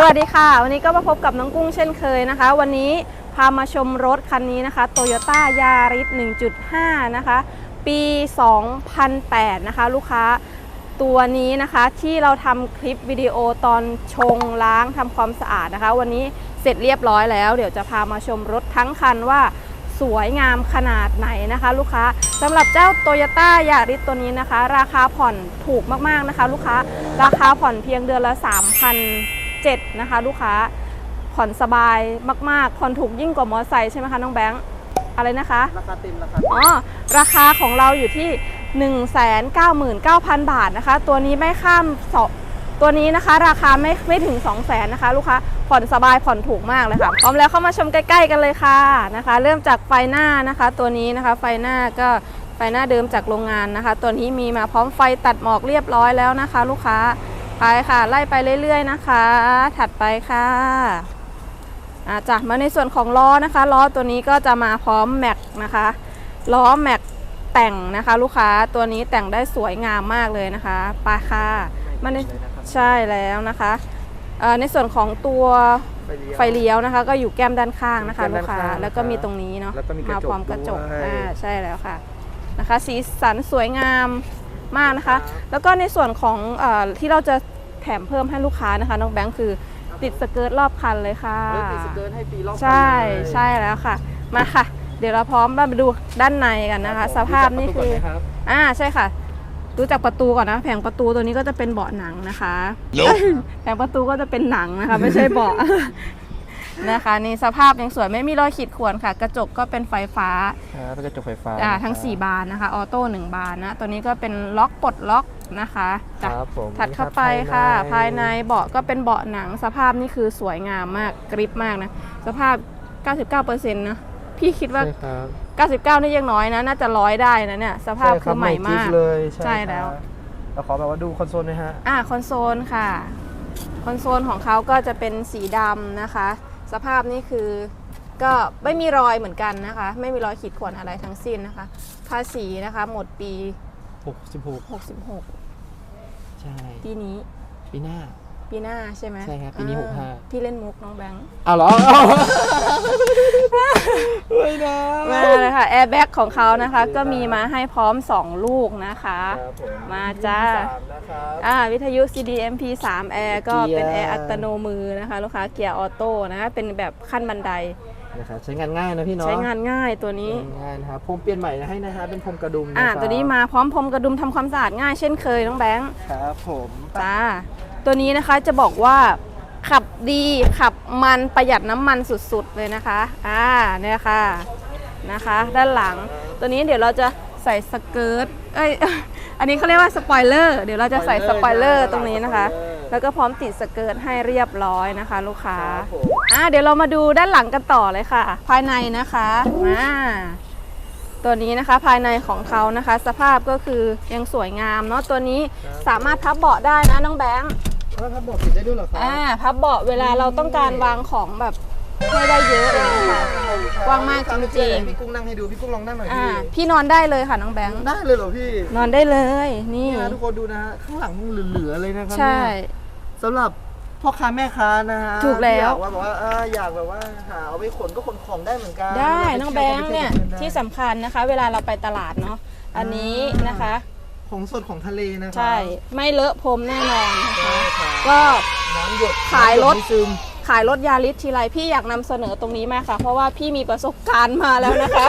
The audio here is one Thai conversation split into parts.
สวัสดีค่ะ วันนี้ก็มาพบกับน้องกุ้งเช่นเคยนะคะ วันนี้พามาชมรถคันนี้นะคะ Toyota Yaris 1.5 นะคะ ปี 2008 นะคะ ลูกค้าตัวนี้นะคะที่เราทำคลิปวิดีโอตอนชงล้างทำความสะอาดนะคะ วันนี้เสร็จเรียบร้อยแล้ว เดี๋ยวจะพามาชมรถทั้งคันว่าสวยงามขนาดไหนนะคะ ลูกค้าสำหรับเจ้า Toyota Yaris ตัวนี้นะคะ ราคาผ่อนถูกมากๆนะคะ ลูกค้าราคาผ่อนเพียงเดือนละ 3,007นะคะ ลูกค้าผ่อนสบายมากๆผ่อนถูกยิ่งกว่ามอเตอร์ไซค์ใช่ไหมคะน้องแบงค์อะไรนะคะ ราคาเต็มราคาอ๋อราคาของเราอยู่ที่ 199,000 บาทนะคะ ตัวนี้ไม่ข้ามสองตัวนี้นะคะ ราคาไม่ไม่ถึง 200,000นะคะ ลูกค้าผ่อนสบายผ่อนถูกมากเลยค่ะพร้อมแล้วเข้ามาชมใกล้ ๆ กันเลยค่ะนะคะ เริ่มจากไฟหน้านะคะ ตัวนี้นะคะไฟหน้าก็ไฟหน้าเดิมจากโรงงานนะคะ ตัวนี้มีมาพร้อมไฟตัดหมอกเรียบร้อยแล้วนะคะ ลูกค้า ไปค่ะไล่ไปเรื่อยๆนะคะ ถัดไปค่ะอ่าจ้ะมาในส่วนของล้อนะคะล้อตัวนี้ก็จะมาพร้อมแม็กนะคะล้อแม็กแต่งนะคะ ลูกค้าตัวนี้แต่งได้สวยงามมากเลยนะคะไปค่ะมาในเลยนะครับใช่แล้วนะคะเอ่อในส่วนของตัวไฟเลี้ยวนะคะ ก็อยู่แก้มด้านข้างนะคะแก้มลูด้ากนค้าข้างแล้วก็นะครับมีตรงนี้เนาะแล้วก็มีกระจกพร้อมกระจกด้วยอ่าใช่แล้วค่ะนะคะ สีสันสวยงาม มากนะคะ แล้วก็ในส่วนของเออที่เราจะแถมเพิ่มให้ลูกค้านะคะน้องแบงค์คือติดสเกิร์ตรอบคันเลยค่ะเฮ้ยมีสเกิร์ตให้ฟรีรอบคันใช่เลยใช่แล้วค่ะ มาค่ะ เดี๋ยวเราพร้อมมาดูด้านในกันนะคะ สภาพนี่คือรู้จักประตูก่นไหมรับอ่าใช่ค่ะดูจากประตูก่อนนะ แผงประตูตัวนี้ก็จะเป็นเบาะหนังนะคะ แผงประตูก็จะเป็นหนังนะคะ ไม่ใช่เบาะ นะคะนี่สภาพยังสวยไม่มีรอยขีดข่วนค่ะ กระจกก็เป็นไฟฟ้าครับเป็นกระจกไฟฟ้าอ่านะครับทั้ง 4 บานนะคะออโต้หนึ่งบานนะตัวนี้ก็เป็นล็อกปลดล็อกนะคะคจ้ะรับผมถัดเข้าไปค่ะ ภายในเบาะก็เป็นเบาะหนังสภาพนี่คือสวยงามมากกริบมากนะสภาพ 99%นะพี่คิดว่าใช่ครับ99 นี่ยังน้อยนะ น่าจะร้อยได้นะเนี่ยสภาพคือใหม่มากเลยใช่แล้วเราขอแบบว่าดูคอนโซลหน่อยฮะอ่าคอนโซลค่ะ คอนโซลของเขาก็จะเป็นสีดำนะคะ สภาพนี่คือก็ไม่มีรอยเหมือนกันนะคะ ไม่มีรอยขีดข่วนอะไรทั้งสิ้นนะคะ ภาษีนะคะหมดปี 66 66 ใช่ ปีนี้ปีหน้า ปีหน้าใช่ไหมใช่ครับปีนี้อ่า65พี่เล่นมุกน้องแบงค์อ้าวเหรอไม่นะ มาเลยค่ะแอร์แบ็กของเขานะคะ ก็มีมาให้พร้อม 2 ลูกนะคะ ครับผมมาจ้าสามนะครับอ่าวิทยุ CDMP 3 Air ก็เป็นเกีแอยร์ร์อัตโนมือนะคะ ลูกค้าเกียร์ออโต้นะคะเป็นแบบขั้นบันได นะครับใช้งานง่ายนะพี่เนาะใช้งานง่ายตัวนี้ใช้งานง่ายนะครับพรมเปลี่ยนใหม่ให้นะฮะเป็นพรมกระดุมะอ่าครับตัวนี้มาพร้อมพรมกระดุมทำความสะอาดง่ายเช่นเคยน้องแบงค์ครับผมจ้า ตัวนี้นะคะจะบอกว่าขับดีขับมันประหยัดน้ำมันสุดๆเลยนะคะ อ่าเนี่ยค่ะนะคะ ด้านหลัง ตัวนี้เดี๋ยวเราจะใส่สเกิร์ตเอ้ยอันนี้เขาเรียกว่าสปอยเลอร์เดี๋ยวเราจะใส่สปอยเลอร์ตรงนี้นะคะ แล้วก็พร้อมติดสเกิร์ตให้เรียบร้อยนะคะ ลูกค้าครับผมอ่าเดี๋ยวเรามาดูด้านหลังกันต่อเลยค่ะ ภายในนะคะอ่า ตัวนี้นะคะภายในของเขานะคะ สภาพก็คือยังสวยงามเนาะตัวนี้สามารถพับเบาะได้นะน้องแบงค์แล้วครับบอกติดได้ด้วยเหรอครัอ่าพับเบาะเวลาเราต้องการวางของแบบให้ได้เยอะอย่างเงี้ยค่ะกว้างมากจริงๆพี่กุ้งนั่งให้ดูพี่กุ้งลองนั่งหน่อยอ่าพี่พี่นอนได้เลยค่ะน้องแบงค์ได้เลยเหรอพี่นอนได้เลย นี่นี่นะทุกคนดูนะฮะข้างหลังมันเหลือๆเลยนะครัใช่เนี่ยสำหรับ พ่อค้าแม่ค้านะฮะถูกแล้ว ที่อยากว่าแบบว่าอ่าอยากแบบว่าหาเอาไปขนก็ขนของได้เหมือนกันได้เวลาปน้องที่แบวงค์เนี่ยก็ไปที่วที่สำคัญนะคะ เวลาเราไปตลาดเนาะอันนี้นะคะ ของสดของทะเลนะครัใช่ไม่เลอะพรมแน่นอนนะคะใช่ครับก็ น้ำหยดขายรถ น้ำหไม่ซึม ขายรถยาริสทีไรพี่อยากนำเสนอตรงนี้มากค่ะ เพราะว่าพี่มีประสบการณ์มาแล้วนะคะ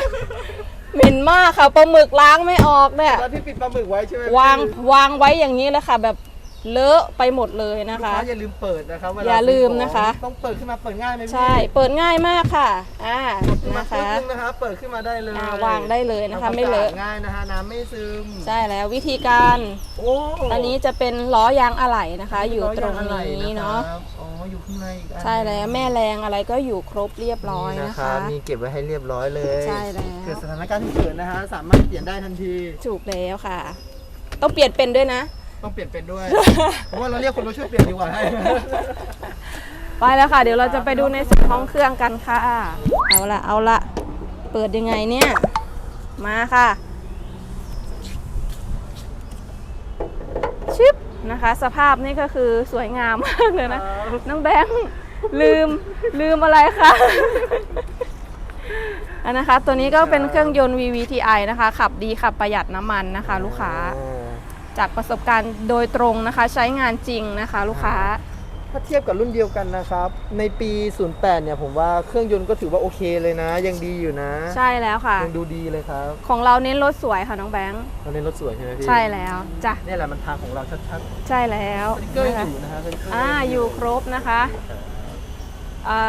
เหม็นมากค่ะปลาหมึกล้างไม่ออกเนี่ย แล้วพี่ปิดปลาหมึกไว้ใช่ไหมวางวางไว้อย่างนี้เลยค่ะ แบบ เลอะไปหมดเลยนะลูกคะ ค้าอย่าลืมเปิดนะครับเวลาอย่าลืมนะคะ ต้องเปิดขึ้นมาเปิดง่ายไหมพี่ใช่เปิดง่ายมากค่ะอ่าขึ้นมานะปึ๊บคะนึงนะคะเปิดขึ้นมาได้เลยอ่าวางได้เลยนะคะ ทำวาไม่เลอะสะอาดง่ายนะคะน้ำไม่ซึมใช่แล้ววิธีการโอ้อันนี้จะเป็นล้อยางอะไหล่นะคะ อยู่ตรงล้ยางอะไหล่นี้เนาะครับอ๋ออยู่ข้างในอีกอันใช่แล้วแม่แรงอะไรก็อยู่ครบเรียบร้อยนี่นะคะ มีเก็บไว้ให้เรียบร้อยเลยใช่แล้ว เกิดสถานการณ์ฉุกเฉินนะฮะสามารถเปลี่ยนได้ทันที ถูกแล้วค่ะ ต้องเปลี่ยนเป็นด้วยนะ ต้องเปลี่ยนเป็นด้วย เพราะว่าเราเรียกคนมาช่วยเปลี่ยนดีกว่าให้ไปแล้วค่ะ เดี๋ยวเราจะไปดูในส่วนห้องเครื่องกันค่ะ เอาละเอาละเปิดยังไงเนี่ย มาค่ะ ชิปนะคะ สภาพนี่ก็คือสวยงามมากเลยนะ น้องแบงค์ลืมลืมอะไรคะอันนะคะ ตัวนี้ก็เป็นเครื่องยนต์ VVTi นะคะ ขับดีขับประหยัดน้ำมันนะคะ ลูกค้าอ่า จากประสบการณ์โดยตรงนะคะใช้งานจริงนะคะลูกค้า ถ้าเทียบกับรุ่นเดียวกันนะครับ ในปี 08 เนี่ยผมว่าเครื่องยนต์ก็ถือว่าโอเคเลยนะ ยังดีอยู่นะใช่แล้วค่ะ ยังดูดีเลยครับของเราเน้นรถสวยค่ะน้องแบงค์เราเน้นรถสวยใช่ไหมพี่ใช่แล้วจ้ะเนี่ยแหละมันทางของเราชัดใช่แล้วๆสติ๊กเกอร์นะยังคะอยู่นะฮะสติ๊กเกอร์อ่าอยู่ครบนะคะ อ่า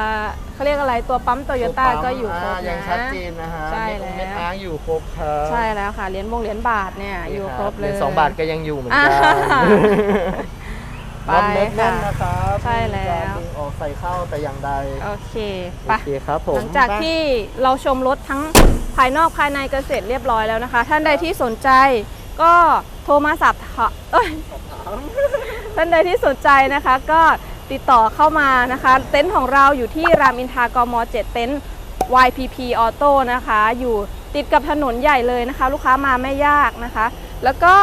เขาเรียกอะไรตัวปั๊มโตโยต้าก็อยู่ครบายันะงชัดเจนนะฮะใช่เม็ดแล้ว เม็ดอ้างอยู่ครบครับใช่แล้วค่ะเหรียญบงเหรียญบาทเนี่ยอยู่ครบเลย หญสองบาทก็ยังอยู่เหมือนกันอ่าไปรอบเม็ดแน่นค่ะนะครับใช่แล้วมีการดึงออกใส่เข้าแต่อย่างใดโอเคโอไปเคครับผม หลังจากที่เราชมรถทั้งภายนอกภายในเกษตรเรียบร้อยแล้วนะคะ ท่านใดที่สนใจก็โทรมาสอบถามเอ้ยท่านใดที่สนใจนะคะ ก็ ติดต่อเข้ามานะคะ เต็นท์ของเราอยู่ที่รามอินทรากม 7 เต็นท์ YPP Auto นะคะ อยู่ติดกับถนนใหญ่เลยนะคะ ลูกค้ามาไม่ยากนะคะ แล้วก็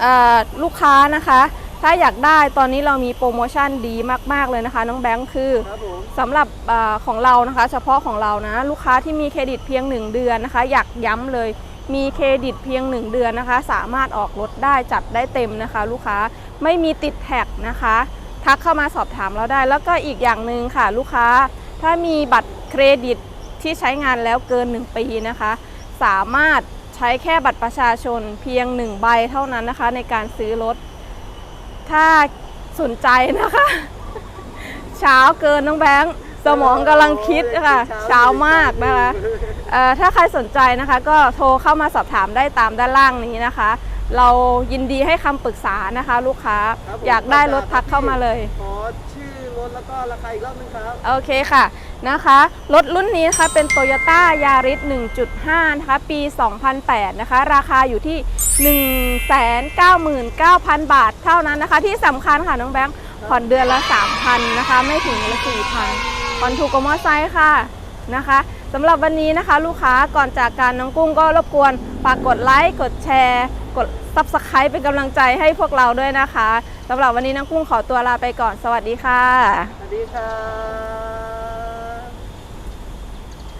เอ่อลูกค้านะคะ ถ้าอยากได้ตอนนี้เรามีโปรโมชั่นดีมากๆเลยนะคะ น้องแบงค์คือครับผมสำหรับอาของเรานะคะ เฉพาะของเรานะ ลูกค้าที่มีเครดิตเพียง 1 เดือนนะคะ อยากย้ำเลยมีเครดิตเพียง 1 เดือนนะคะ สามารถออกรถได้จัดได้เต็มนะคะ ลูกค้าไม่มีติดแท็กนะคะ ทักเข้ามาสอบถามเราได้ แล้วก็อีกอย่างหนึ่งค่ะ ลูกค้าถ้ามีบัตรเครดิตที่ใช้งานแล้วเกิน 1 ปีนะคะ สามารถใช้แค่บัตรประชาชนเพียง 1 ใบเท่านั้นนะคะ ในการซื้อรถ ถ้าสนใจนะคะ เช้าเกินน้องแบงค์สมองกำลังคิดค่ะเช้ามากนะคะถ้าใครสนใจนะคะ ก็โทรเข้ามาสอบถามได้ตามด้านล่างนี้นะคะ เรายินดีให้คำปรึกษานะคะ ลูกค้าครับผมอยากได้รถทักเข้ามาเลย ขอชื่อรถแล้วก็ราคาอีกรอบนึงครับ โอเคค่ะนะคะ รถรุ่นนี้นะคะเป็น Toyota Yaris 1.5 นะคะ ปี 2008 นะคะ ราคาอยู่ที่ 199,000 บาทเท่านั้นนะคะ ที่สำคัญค่ะ น้องแบงค์ผ่อนเดือนละ 3,000 นะคะ ไม่ถึงละ 4,000ผ่อนถูกกว่ามอไซค์ค่ะนะคะสำหรับวันนี้นะคะ ลูกค้าก่อนจากการน้องกุ้งก็รบกวนฝากกดไลค์กดแชร์ กด Subscribe เป็นกำลังใจให้พวกเราด้วยนะคะสำหรับวันนี้น้องกุ้งขอตัวลาไปก่อน สวัสดีค่ะ สวัสดีค่ะ